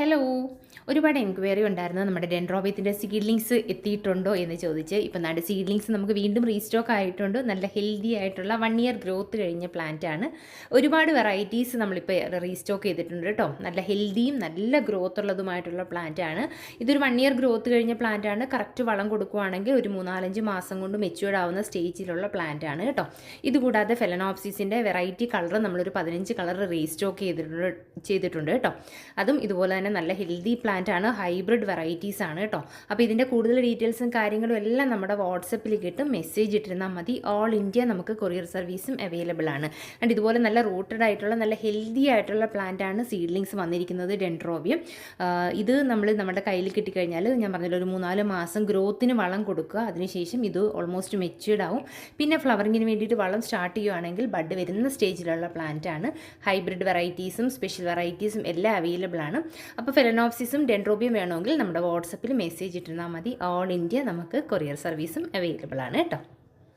Hello ഒരുപാട് enquiry ഉണ്ടായിരുന്നു. നമ്മുടെ ഡെൻഡ്രോബിയത്തിന്റെ സീഡ്ലിങ്സ് എത്തിയിട്ടുണ്ടോ എന്ന് ചോദിച്ച്. ഇപ്പം നാട് സീഡ്ലിങ്സ് നമുക്ക് വീണ്ടും റീസ്റ്റോക്ക് ആയിട്ടുണ്ട്. നല്ല ഹെൽത്തി ആയിട്ടുള്ള വൺ ഇയർ ഗ്രോത്ത് കഴിഞ്ഞ പ്ലാന്റ് ആണ്. ഒരുപാട് വെറൈറ്റീസ് നമ്മളിപ്പോൾ റീസ്റ്റോക്ക് ചെയ്തിട്ടുണ്ട് കേട്ടോ. നല്ല ഹെൽത്തിയും നല്ല ഗ്രോത്ത് ഉള്ളതുമായിട്ടുള്ള പ്ലാന്റ് ആണ്. ഇതൊരു വൺ ഇയർ ഗ്രോത്ത് കഴിഞ്ഞ പ്ലാന്റ് ആണ്. കറക്റ്റ് വളം കൊടുക്കുകയാണെങ്കിൽ ഒരു മൂന്നാലഞ്ച് മാസം കൊണ്ട് മെച്യൂർഡ് ആവുന്ന സ്റ്റേജിലുള്ള പ്ലാന്റ് ആണ് കേട്ടോ. ഇതുകൂടാതെ ഫെലനോപ്സിസിന്റെ വെറൈറ്റി കളർ നമ്മളൊരു പതിനഞ്ച് കളർ റീസ്റ്റോക്ക് ചെയ്തിട്ടുണ്ട് ചെയ്തിട്ടുണ്ട് കേട്ടോ. അതും ഇതുപോലെ തന്നെ നല്ല ഹെൽത്തി പ്ലാന്റ് ആണ്. ഹൈബ്രിഡ് വെറൈറ്റീസ് ആണ് കേട്ടോ അപ്പോൾ ഇതിന്റെ കൂടുതൽ ഡീറ്റെയിൽസും കാര്യങ്ങളും എല്ലാം നമ്മുടെ വാട്സപ്പിൽ കിട്ടും. മെസ്സേജ് ഇട്ടിരുന്നാൽ മതി. ഓൾ ഇന്ത്യ നമുക്ക് കൊറിയർ സർവീസും അവൈലബിൾ ആണ്. ആൻഡ് ഇതുപോലെ നല്ല റൂട്ടഡ് ആയിട്ടുള്ള നല്ല ഹെൽത്തി ആയിട്ടുള്ള പ്ലാന്റ് ആണ് സീഡ്ലിങ്സ് വന്നിരിക്കുന്നത് ഡെൻഡ്രോവിയം ഇത് നമ്മൾ നമ്മുടെ കയ്യിൽ കിട്ടിക്കഴിഞ്ഞാൽ ഞാൻ പറഞ്ഞല്ലോ ഒരു മൂന്നാൽ മാസം ഗ്രോത്തിന് വളം കൊടുക്കുക. അതിനുശേഷം ഇത് ഓൾമോസ്റ്റ് മെച്യൂർഡ് ആവും. പിന്നെ ഫ്ലവറിങ്ങിന് വേണ്ടിയിട്ട് വളം സ്റ്റാർട്ട് ചെയ്യുകയാണെങ്കിൽ ബഡ് വരുന്ന സ്റ്റേജിലുള്ള പ്ലാന്റ് ആണ്. ഹൈബ്രിഡ് വെറൈറ്റീസും സ്പെഷ്യൽ വെറൈറ്റീസും എല്ലാം അവൈലബിൾ ആണ്. അപ്പോൾ ഫെലനോപ്സിസും ഡെൻഡ്രോബിയും വേണമെങ്കിൽ നമ്മുടെ വാട്സപ്പിൽ മെസ്സേജ് ഇട്ടിരുന്നാൽ മതി. ഓൾ ഇന്ത്യ നമുക്ക് കൊറിയർ സർവീസും അവൈലബിൾ ആണ് കേട്ടോ.